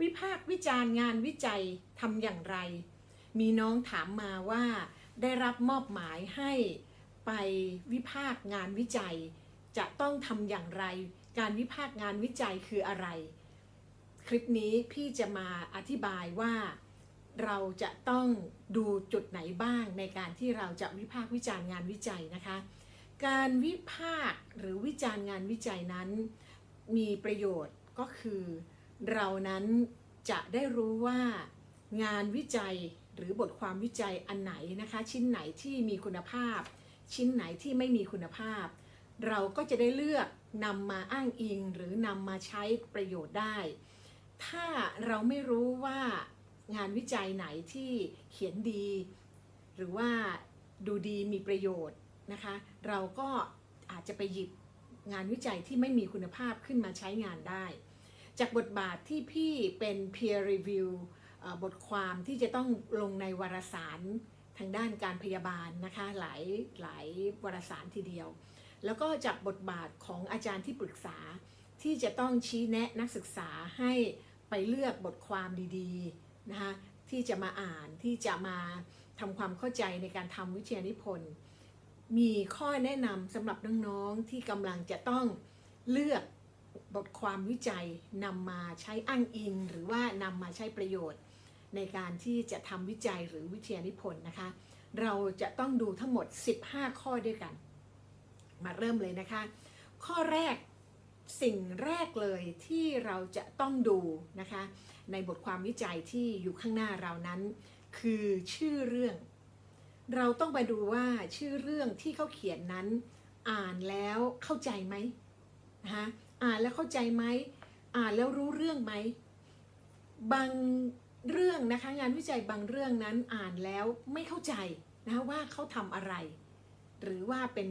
วิพากษ์วิจารณ์งานวิจัยทำอย่างไร มีน้องถามมาว่า ได้รับมอบหมายให้ไปวิพากษ์งานวิจัย จะต้องทำอย่างไร การวิพากษ์งานวิจัยคืออะไร คลิปนี้พี่จะมาอธิบายว่า เราจะต้องดูจุดไหนบ้างในการที่เราจะวิพากษ์วิจารณ์งานวิจัยนะคะ การวิพากษ์หรือวิจารณ์งานวิจัยนั้น มีประโยชน์ก็คือ เรานั้นจะได้รู้ว่างานวิจัยหรือบทความวิจัยอันไหนนะคะ ชิ้นไหนที่มีคุณภาพ ชิ้นไหนที่ไม่มีคุณภาพ เราก็จะได้เลือกนำมาอ้างอิงหรือนำมาใช้ประโยชน์ได้ ถ้าเราไม่รู้ว่างานวิจัยไหนที่เขียนดี หรือว่าดูดีมีประโยชน์นะคะ เราก็อาจจะไปหยิบงานวิจัยที่ไม่มีคุณภาพขึ้นมาใช้งานได้ จากบทบาทที่พี่เป็น peer review บทความที่จะต้องลงในวารสารทางด้านการพยาบาลนะคะหลายหลายวารสารทีเดียว แล้วก็จากบทบาทของอาจารย์ที่ปรึกษาที่จะต้องชี้แนะนักศึกษาให้ไปเลือกบทความดีๆนะคะที่จะมาอ่านที่จะมาทำความเข้าใจในการทำวิทยานิพนธ์มีข้อแนะนำสำหรับน้องๆที่กำลังจะต้องเลือก บทความวิจัยนำมาใช้อ้างอิง หรือว่านำมาใช้ประโยชน์ ในการที่จะทำวิจัยหรือวิทยานิพนธ์นะคะ เราจะต้องดูทั้งหมด 15 ข้อด้วยกัน มาเริ่มเลยนะคะ ข้อแรกสิ่งแรกเลยที่เราจะต้องดูนะคะ ในบทความวิจัยที่อยู่ข้างหน้าเรานั้น คือชื่อเรื่อง เราต้องไปดูว่าชื่อเรื่องที่เขาเขียนนั้น อ่านแล้วเข้าใจไหมนะคะ อ่านแล้วเข้าใจไหมอ่านแล้วรู้เรื่องไหมบางเรื่องนะคะงานวิจัยบางเรื่องนั้นอ่านแล้วไม่เข้าใจนะคะว่าเขาทำอะไร หรือว่าเป็น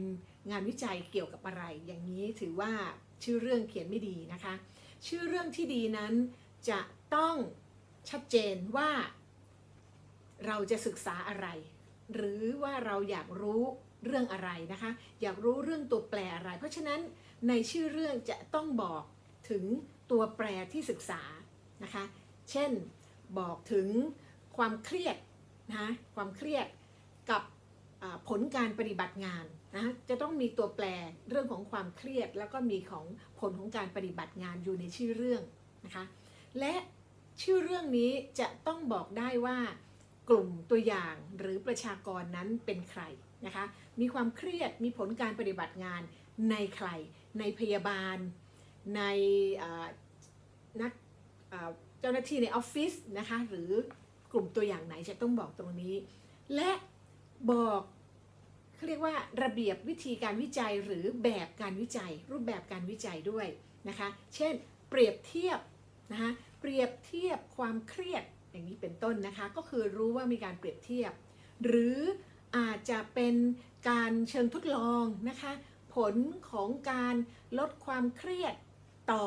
งานวิจัยเกี่ยวกับอะไร อย่างนี้ถือว่าชื่อเรื่องเขียนไม่ดีนะคะ ชื่อเรื่องที่ดีนั้นจะต้องชัดเจนว่า เราจะศึกษาอะไร หรือว่าเราอยากรู้เรื่องอะไรนะคะ อยากรู้เรื่องตัวแปรอะไร เพราะฉะนั้น ในชื่อเรื่องจะต้องบอกถึงตัวแปรที่ศึกษานะคะ เช่นบอกถึงความเครียดนะความเครียดกับผลการปฏิบัติงานนะจะต้องมีตัวแปรเรื่องของความเครียด แล้วก็มีของผลของการปฏิบัติงานอยู่ในชื่อเรื่องนะคะและชื่อเรื่องนี้จะต้องบอกได้ว่ากลุ่มตัวอย่างหรือประชากรนั้นเป็นใครนะคะมีความเครียดมีผลการปฏิบัติงาน ในใคร ในพยาบาล ในนักเจ้าหน้าที่ในออฟฟิศนะคะหรือกลุ่มตัวอย่างไหนจะต้องบอกตรงนี้ และบอกเขาเรียกว่าระเบียบวิธีการวิจัยหรือแบบการวิจัย รูปแบบการวิจัยด้วยนะคะ เช่น เปรียบเทียบนะคะเปรียบเทียบความเครียดอย่างนี้เป็นต้นนะคะ ก็คือรู้ว่ามีการเปรียบเทียบ หรืออาจจะเป็นการเชิงทดลองนะคะ ผลของการลดความเครียดต่อ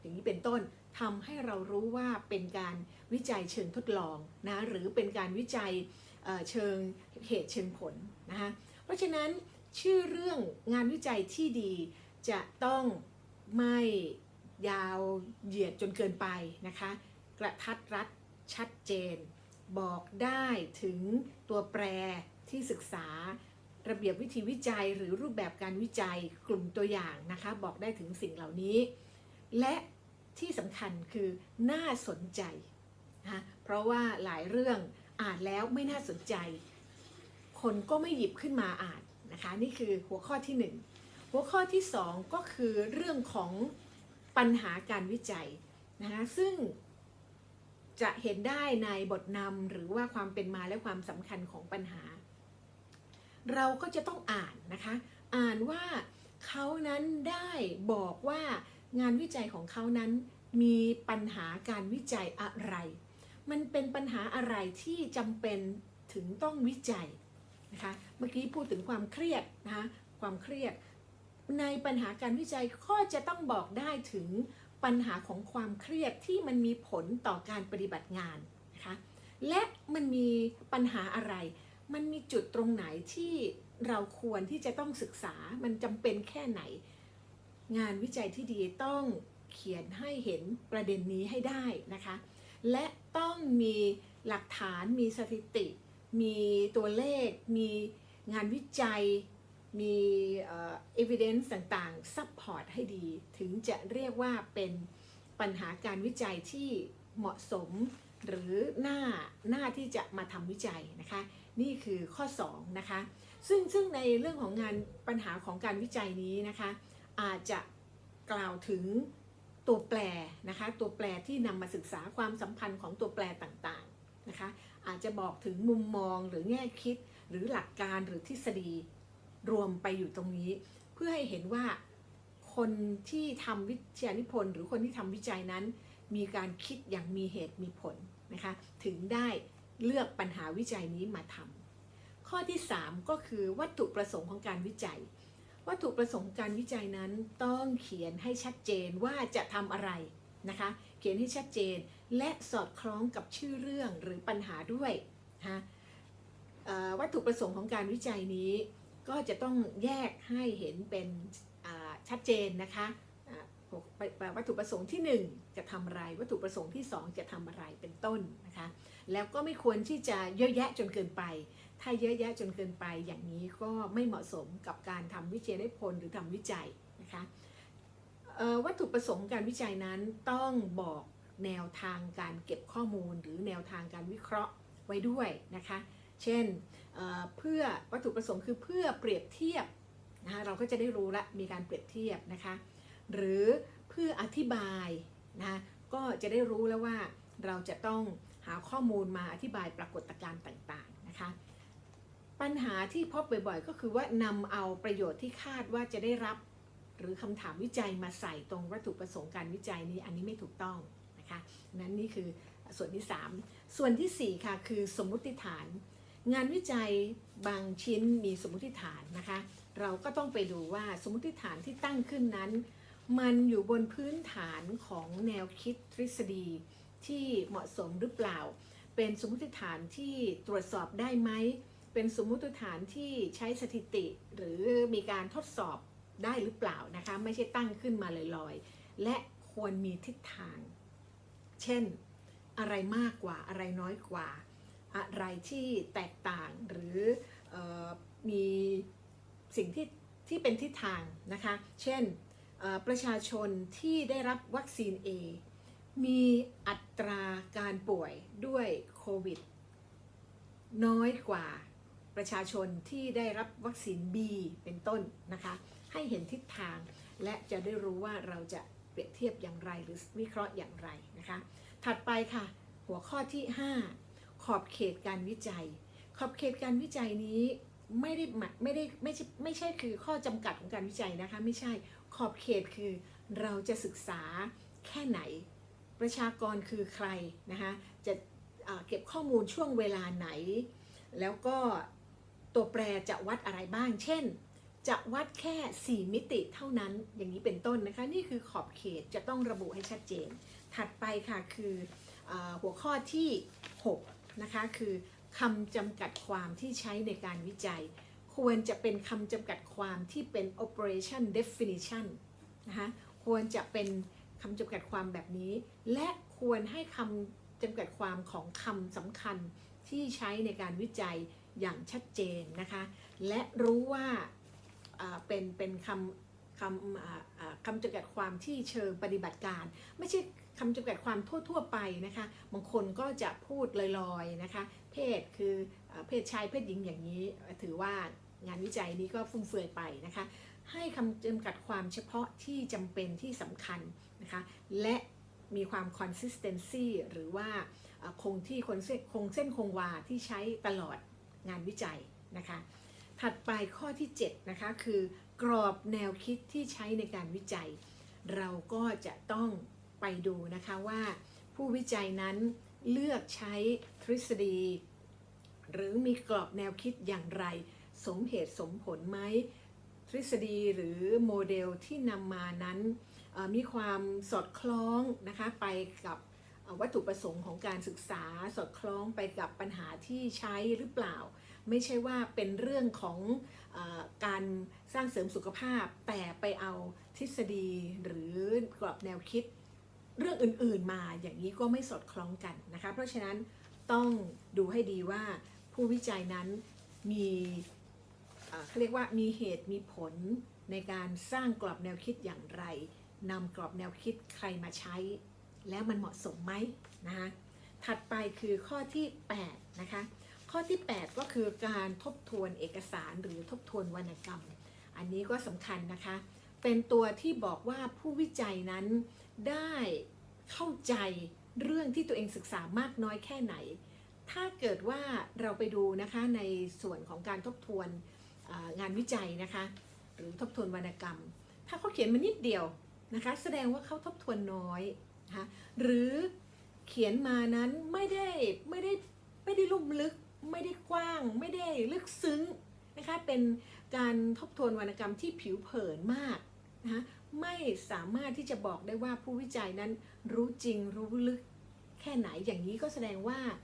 อย่างนี้เป็นต้นทำให้เรารู้ว่าเป็นการวิจัยเชิงทดลองนะหรือเป็นการวิจัยเเชิงเหตุเชิงผลนะคะเพราะฉะนั้นชื่อเรื่องงานวิจัยที่ดีจะต้องไม่ยาวเหยียดจนเกินไปนะคะ กระทัดรัดชัดเจน บอกได้ถึงตัวแปรที่ศึกษา ระเบียบวิธีวิจัยหรือรูปแบบการวิจัยกลุ่มตัวอย่างนะคะ บอกได้ถึงสิ่งเหล่านี้ และที่สำคัญคือน่าสนใจนะเพราะว่าหลายเรื่องอ่านแล้วไม่น่าสนใจ คนก็ไม่หยิบขึ้นมาอ่านนะคะ นี่คือหัวข้อที่หนึ่งหัวข้อที่สองก็คือเรื่องของปัญหาการวิจัยนะคะซึ่งจะเห็นได้ในบทนำหรือว่าความเป็นมาและความสำคัญของปัญหา เราก็จะต้องอ่านนะคะ อ่านว่าเขานั้นได้บอกว่างานวิจัยของเขานั้นมีปัญหาการวิจัยอะไร มันเป็นปัญหาอะไรที่จำเป็นถึงต้องวิจัยนะคะ เมื่อกี้พูดถึงความเครียดนะคะ ความเครียด ในปัญหาการวิจัยก็จะต้องบอกได้ถึงปัญหาของความเครียดที่มันมีผลต่อการปฏิบัติงานนะคะ และมันมีปัญหาอะไร มันมีจุดตรงไหนที่เราควรที่จะต้องศึกษา มันจำเป็นแค่ไหน งานวิจัยที่ดีต้องเขียนให้เห็นประเด็นนี้ให้ได้นะคะ และต้องมีหลักฐาน มีสถิติ มีตัวเลข มีงานวิจัย มีเอ่อ evidence ต่างๆ support ให้ดี ถึงจะเรียกว่าเป็นปัญหาการวิจัยที่เหมาะสมหรือหน้าหน้าที่จะมาทำวิจัยนะคะ นี่คือข้อ2นะคะซึ่งซึ่งในเรื่องของงานปัญหาของการวิจัยนี้นะคะอาจจะกล่าวถึงตัวแปรนะคะตัวแปรที่นำมาศึกษาความสัมพันธ์ของตัวแปรต่างๆนะคะอาจจะบอกถึงมุมมองหรือแง่คิดหรือหลักการหรือทฤษฎีรวมไปอยู่ตรงนี้ เพื่อให้เห็นว่าคนที่ทำวิทยานิพนธ์หรือคนที่ทำวิจัยนั้น มีการคิดอย่างมีเหตุมีผลนะคะถึงได้ เลือกปัญหาวิจัยนี้มาทำข้อที่ 3 ก็คือวัตถุประสงค์ของการวิจัย วัตถุประสงค์การวิจัยนั้นต้องเขียนให้ชัดเจนว่าจะทำอะไรนะคะ เขียนให้ชัดเจนและสอดคล้องกับชื่อเรื่องหรือปัญหาด้วยนะะวัตถุประสงค์ของการวิจัยนี้ ก็จะต้องแยกให้เห็นเป็นชัดเจนนะคะ วัตถุประสงค์ที่ 1 จะทำอะไร วัตถุประสงค์ที่ 2 จะทำอะไรเป็นต้นนะคะ แล้วก็ไม่ควรที่จะเยอะแยะจนเกินไป ถ้าเยอะแยะจนเกินไป อย่างนี้ก็ไม่เหมาะสมกับการทำวิจัยได้ผลหรือทำวิจัยนะคะวัตถุประสงค์การวิจัยนั้นต้องบอกแนวทางการเก็บข้อมูล หรือแนวทางการวิเคราะห์ไว้ด้วยนะคะ เช่นเเพื่อวัตถุประสงค์คือเพื่อเปรียบเทียบนะคะเราก็จะได้รู้ละมีการเปรียบเทียบนะคะ หรือเพื่ออธิบายนะคะก็จะได้รู้แล้วว่าเราจะต้องหาข้อมูลมาอธิบายปรากฏการณ์ต่างๆนะคะปัญหาที่พบบ่อยๆ ก็คือว่านำเอาประโยชน์ที่คาดว่าจะได้รับหรือคำถามวิจัยมาใส่ตรงวัตถุประสงค์การวิจัยนี้อันนี้ไม่ถูกต้องนะคะนั้นนี่คือส่วนที่ 3 ส่วนทีสี่4 ค่ะ คือสมมุติฐาน งานวิจัยบางชิ้นมีสมมุติฐานนะคะ เราก็ต้องไปดูว่าสมมุติฐานที่ตั้งขึ้นนั้น มันอยู่บนพื้นฐานของแนวคิดทฤษฎีที่เหมาะสมหรือเปล่า เป็นสมมติฐานที่ตรวจสอบได้ไหม เป็นสมมติฐานที่ใช้สถิติ หรือมีการทดสอบได้หรือเปล่านะคะ ไม่ใช่ตั้งขึ้นมาลอยๆ และควรมีทิศทาง เช่น อะไรมากกว่าอะไรน้อยกว่า อะไรที่แตกต่างหรือออมีสิ่งที่ที่เป็นทิศทางนะคะ เช่น ประชาชนที่ได้รับวัคซีน A มีอัตราการป่วยด้วยโควิด น้อยกว่าประชาชนที่ได้รับวัคซีน B เป็นต้นนะคะ ให้เห็นทิศทาง และจะได้รู้ว่าเราจะเปรียบเทียบอย่างไรหรือวิเคราะห์อย่างไรนะคะ ถัดไปค่ะ หัวข้อที่ 5 ขอบเขตการวิจัย ขอบเขตการวิจัยนี้ไม่ได้ไม่ได้ไม่ใช่ไม่ใช่คือข้อจำกัดของการวิจัยนะคะ ไม่ใช่ ขอบเขตคือเราจะศึกษาแค่ไหน ประชากรคือใครนะคะจะเอ่อเก็บข้อมูลช่วงเวลาไหน แล้วก็ตัวแปรจะวัดอะไรบ้าง เช่น จะวัดแค่ 4 มิติเท่านั้นอย่างนี้เป็นต้นนะคะ นี่คือขอบเขตจะต้องระบุให้ชัดเจน ถัดไปค่ะคือเออหัวข้อที่ 6 นะคะ คือคำจำกัดความที่ใช้ในการวิจัย ควรจะเป็นคำจำกัดความที่เป็น operation definition นะคะควรจะเป็นคำจำกัดความแบบนี้ และควรให้คำจำกัดความของคำสำคัญที่ใช้ในการวิจัยอย่างชัดเจนนะคะ และรู้ว่าเป็นเป็นคำคำคำจำกัดความที่เชิงปฏิบัติการ ไม่ใช่คำจำกัดความทั่ว ๆ ไปนะคะบางคนก็จะพูดลอยๆนะคะ เพศคือเพศชายเพศหญิงอย่างนี้ถือว่า งานวิจัยนี้ก็ฟุ่มเฟือยไปนะคะ ให้คำจำกัดความเฉพาะที่จำเป็นที่สำคัญนะคะ และมีความ consistency หรือว่าคงที่คงเส้นคงเส้นคงวาที่ใช้ตลอดงานวิจัยนะคะ ถัดไปข้อที่ 7 นะคะ คือกรอบแนวคิดที่ใช้ในการวิจัย เราก็จะต้องไปดูนะคะว่า ผู้วิจัยนั้นเลือกใช้ทฤษฎี หรือมีกรอบแนวคิดอย่างไร สมเหตุสมผลไหมทฤษฎีหรือโมเดลที่นำมานั้นมีความสอดคล้องนะคะไปกับวัตถุประสงค์ของการศึกษาสอดคล้องไปกับปัญหาที่ใช้หรือเปล่า ไม่ใช่ว่าเป็นเรื่องของอการสร้างเสริมสุขภาพ แต่ไปเอาทฤษฎีหรือกรอบแนวคิดเรื่องอื่นๆมาอย่างนี้ก็ไม่สอดคล้องกันนะคะ เพราะฉะนั้นต้องดูให้ดีว่าผู้วิจัยนั้นมี เขาเรียกว่ามีเหตุมีผลในการสร้างกรอบแนวคิดอย่างไรนำกรอบแนวคิดใครมาใช้ แล้วมันเหมาะสมไหมนะคะถัดไปคือข้อที่8นะคะข้อที่ 8 ก็คือการทบทวนเอกสารหรือทบทวนวรรณกรรม อันนี้ก็สำคัญนะคะ เป็นตัวที่บอกว่าผู้วิจัยนั้นได้เข้าใจเรื่องที่ตัวเองศึกษามากน้อยแค่ไหน ถ้าเกิดว่าเราไปดูนะคะในส่วนของการทบทวน งานวิจัยนะคะ หรือทบทวนวรรณกรรม ถ้าเขาเขียนมานิดเดียวนะคะ แสดงว่าเขาทบทวนน้อยนะคะหรือเขียนมานั้นไม่ได้ไม่ได้ไม่ได้ลุ่มลึก ไม่ได้กว้าง ไม่ได้ลึกซึ้งนะคะเป็นการทบทวนวรรณกรรมที่ผิวเผินมากนะคะไม่สามารถที่จะบอกได้ว่าผู้วิจัยนั้นรู้จริงรู้ลึกแค่ไหนอย่างนี้ก็แสดงว่าอ่า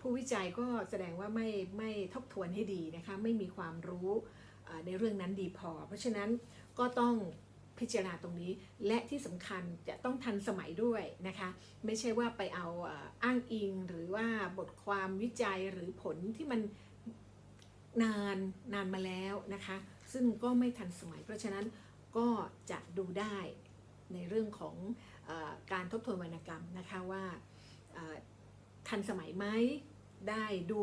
ผู้วิจัยก็แสดงว่าไม่ไม่ทบทวนให้ดีนะคะไม่มีความรู้ในเรื่องนั้นดีพอ เพราะฉะนั้นก็ต้องพิจารณาตรงนี้และที่สำคัญจะต้องทันสมัยด้วยนะคะ ไม่ใช่ว่าไปเอาอ้างอิงหรือว่าบทความวิจัยหรือผลที่มันนานนานมาแล้วนะคะ ซึ่งก็ไม่ทันสมัย เพราะฉะนั้นก็จะดูได้ในเรื่องของอการทบทวนวรรณกรรมนะคะว่า ทันสมัยไหมได้ดู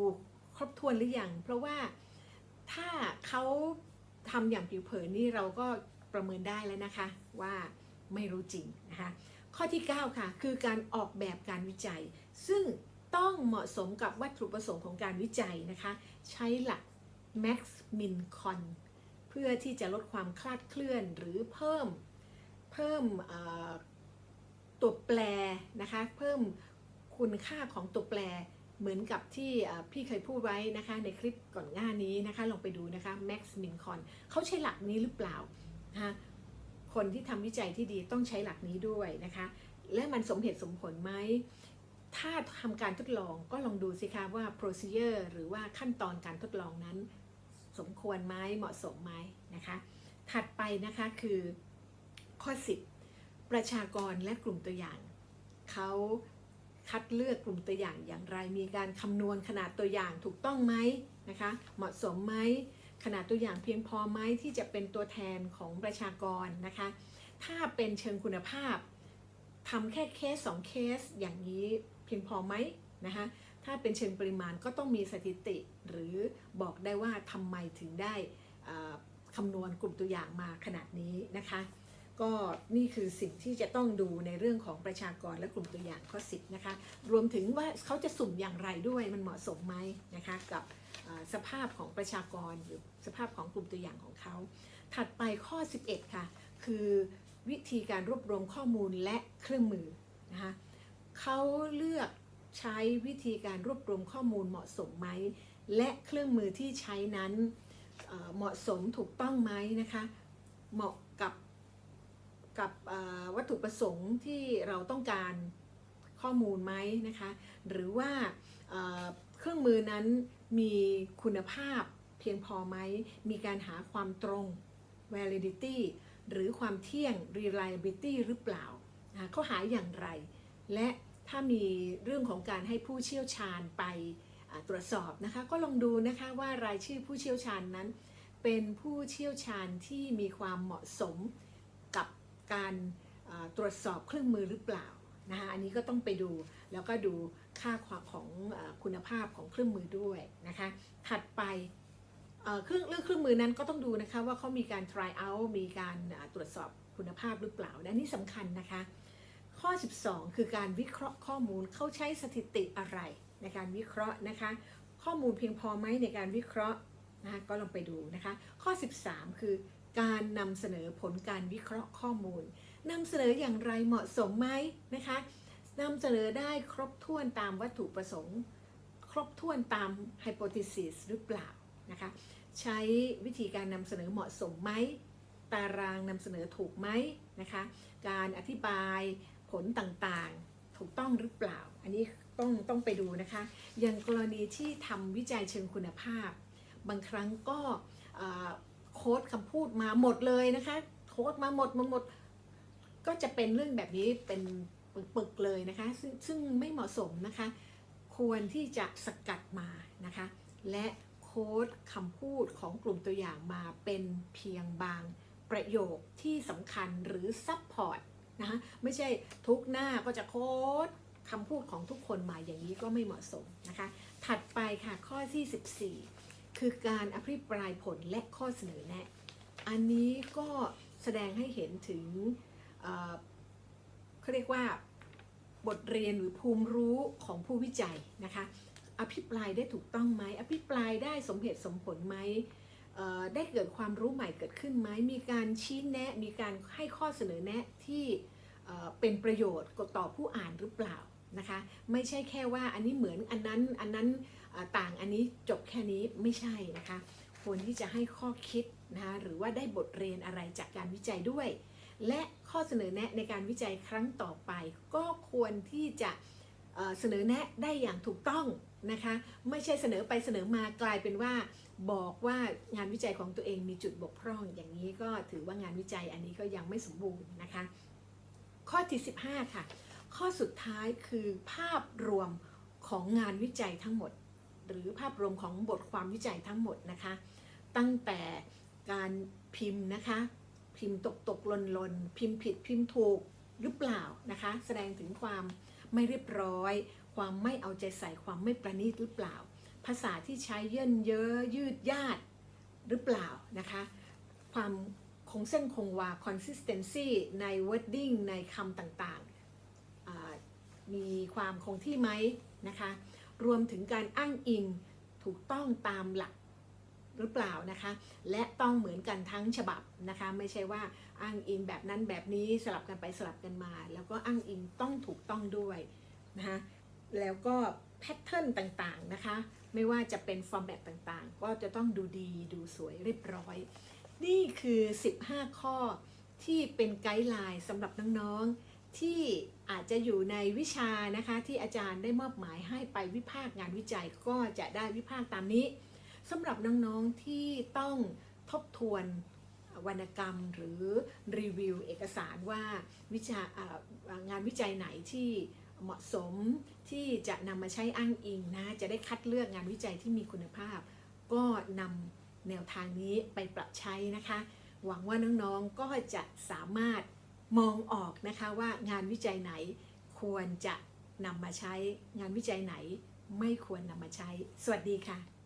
ครบถ้วนหรือยังเพราะว่าถ้าเขาทำอย่างผิวเผินนี่เราก็ประเมินได้แล้วนะคะว่าไม่รู้จริงนะคะข้อที่ 9 ค่ะ คือการออกแบบการวิจัย ซึ่งต้องเหมาะสมกับวัตถุประสงค์ของการวิจัยนะคะ ใช้หลัก max min con เพื่อที่จะลดความคลาดเคลื่อนหรือเพิ่มเพิ่มตัวแปรนะคะ เพิ่ม คุณค่าของตัวแปรเหมือนกับที่พี่เคยพูดไว้นะคะ ในคลิปก่อนหน้านี้นะคะลองไปดูนะคะ max min con เขาใช้หลักนี้หรือเปล่านะคะคนที่ทำวิจัยที่ดีต้องใช้หลักนี้ด้วยนะคะ และมันสมเหตุสมผลไหมถ้าทำการทดลองก็ลองดูสิคะว่า procedure หรือว่าขั้นตอนการทดลองนั้น สมควรไหมเหมาะสมไหมนะคะ ถัดไปนะคะคือข้อ 10 ประชากรและกลุ่มตัวอย่างเขา คัดเลือกกลุ่มตัวอย่างอย่างไร มีการคำนวณขนาดตัวอย่างถูกต้องไหมนะคะ เหมาะสมไหมขนาดตัวอย่างเพียงพอไหมที่จะเป็นตัวแทนของประชากรนะคะ ถ้าเป็นเชิงคุณภาพทำแค่เคสสองเคสอย่างนี้เพียงพอไหมนะคะถ้าเป็นเชิงปริมาณก็ต้องมีสถิติ หรือบอกได้ว่าทำไมถึงได้คำนวณกลุ่มตัวอย่างมาขนาดนี้นะคะ ก็นี่คือสิ่งที่จะต้องดูในเรื่องของประชากรและกลุ่มตัวอย่างข้อ10นะคะ รวมถึงว่าเขาจะสุ่มอย่างไรด้วยมันเหมาะสมไหมนะคะกับสภาพของประชากรหรือสภาพของกลุ่มตัวอย่างของเขา ถัดไปข้อ 11 ค่ะ คือวิธีการรวบรวมข้อมูลและเครื่องมือนะคะเขาเลือกใช้วิธีการรวบรวมข้อมูลเหมาะสมไหม และเครื่องมือที่ใช้นั้นเหมาะสมถูกต้องไหมนะคะ เหมาะกับ กับวัตถุประสงค์ที่เราต้องการข้อมูลไหมนะคะ หรือว่าเครื่องมือนั้นมีคุณภาพเพียงพอไหม มีการหาความตรง validity หรือความเที่ยง reliability หรือเปล่า เขาหาอย่างไร และถ้ามีเรื่องของการให้ผู้เชี่ยวชาญไปตรวจสอบนะคะ ก็ลองดูนะคะว่ารายชื่อผู้เชี่ยวชาญนั้น เป็นผู้เชี่ยวชาญที่มีความเหมาะสม การตรวจสอบเครื่องมือหรือเปล่านะคะอันนี้ก็ต้องไปดูแล้วก็ดูค่าความของคุณภาพของเครื่องมือด้วยนะคะถัดไปเครื่องเรื่องเครื่องมือนั้นก็ต้องดูนะคะว่าเขามีการ try out มีการตรวจสอบคุณภาพหรือเปล่าและนี่สำคัญนะคะ ข้อ 12 คือการวิเคราะห์ข้อมูลเขาใช้สถิติอะไรในการวิเคราะห์นะคะ ข้อมูลเพียงพอไหมในการวิเคราะห์นะคะก็ลองไปดูนะคะ ข้อ 13 คือ การนำเสนอผลการวิเคราะห์ข้อมูลนำเสนออย่างไรเหมาะสมไหมนะคะนำเสนอได้ครบถ้วนตามวัตถุประสงค์ ครบถ้วนตาม hypothesis หรือเปล่านะคะใช้วิธีการนำเสนอเหมาะสมไหมตารางนำเสนอถูกไหมนะคะการอธิบายผลต่างๆ ถูกต้องหรือเปล่า อันนี้ต้องต้องไปดูนะคะ อย่างกรณีที่ทำวิจัยเชิงคุณภาพ บางครั้งก็ โค้ดคำพูดมาหมดเลยนะคะ โค้ดมาหมดมาหมด ก็จะเป็นเรื่องแบบนี้เป็นปึกๆเลยนะคะ ซึ่งซึ่งไม่เหมาะสมนะคะ ควรที่จะสกัดมานะคะ และโค้ดคำพูดของกลุ่มตัวอย่างมาเป็นเพียงบางประโยคที่สำคัญหรือซับพอร์ตนะคะไม่ใช่ทุกหน้าก็จะโค้ดคำพูดของทุกคนมาอย่างนี้ก็ไม่เหมาะสมนะคะ ถัดไปค่ะข้อที่ 14 คือการอภิปรายผลและข้อเสนอแนะ อันนี้ก็แสดงให้เห็นถึงเขาเรียกว่าบทเรียนหรือภูมิรู้ของผู้วิจัยนะคะ อภิปรายได้ถูกต้องไหม อภิปรายได้สมเหตุสมผลไหม ได้เกิดความรู้ใหม่เกิดขึ้นไหม มีการชี้แนะ มีการให้ข้อเสนอแนะที่เป็นประโยชน์ต่อผู้อ่านหรือเปล่า นะคะ ไม่ใช่แค่ว่าอันนี้เหมือนอันนั้นอันนั้นต่างอันนี้จบแค่นี้ไม่ใช่นะคะ ควรที่จะให้ข้อคิดนะคะหรือว่าได้บทเรียนอะไรจากการวิจัยด้วย และข้อเสนอแนะในการวิจัยครั้งต่อไป ก็ควรที่จะเอ่อเสนอแนะได้อย่างถูกต้องนะคะ ไม่ใช่เสนอไปเสนอมากลายเป็นว่า บอกว่างานวิจัยของตัวเองมีจุดบกพร่อง อย่างนี้ก็ถือว่างานวิจัยอันนี้ก็ยังไม่สมบูรณ์นะคะ ข้อที่ 15 ค่ะ ข้อสุดท้ายคือภาพรวมของงานวิจัยทั้งหมด หรือภาพรวมของบทความวิจัยทั้งหมดนะคะ ตั้งแต่การพิมพ์นะคะ พิมพ์ตกตกลนลนพิมพ์ผิดพิมพ์ถูกหรือเปล่านะคะ แสดงถึงความไม่เรียบร้อย ความไม่เอาใจใส่ความไม่ประณีตหรือเปล่า ภาษาที่ใช้เยินเยอะยืดยาดหรือเปล่านะคะ ความคงเส้นคงวา consistency ใน wording ในคำต่าง มีความคงที่ไหมนะคะ รวมถึงการอ้างอิงถูกต้องตามหลักหรือเปล่านะคะ และต้องเหมือนกันทั้งฉบับนะคะ ไม่ใช่ว่าอ้างอิงแบบนั้นแบบนี้สลับกันไปสลับกันมา แล้วก็อ้างอิงต้องถูกต้องด้วยนะคะแล้วก็แพทเทิร์นต่างๆนะคะ ไม่ว่าจะเป็นฟอร์แมตต่างๆ ก็จะต้องดูดีดูสวยเรียบร้อย นี่คือ 15 ข้อที่เป็นไกด์ไลน์สำหรับน้องๆที่ อาจจะอยู่ในวิชานะคะที่อาจารย์ได้มอบหมายให้ไปวิพากษ์งานวิจัยก็จะได้วิพากษ์ตามนี้สำหรับน้องๆที่ต้องทบทวนวรรณกรรมหรือรีวิวเอกสารว่าวิชางานวิจัยไหนที่เหมาะสมที่จะนำมาใช้อ้างอิงนะจะได้คัดเลือกงานวิจัยที่มีคุณภาพ ก็นำแนวทางนี้ไปปรับใช้นะคะ หวังว่าน้องๆก็จะสามารถ มองออกนะคะว่างานวิจัยไหนควรจะนำมาใช้ งานวิจัยไหนไม่ควรนำมาใช้ สวัสดีค่ะ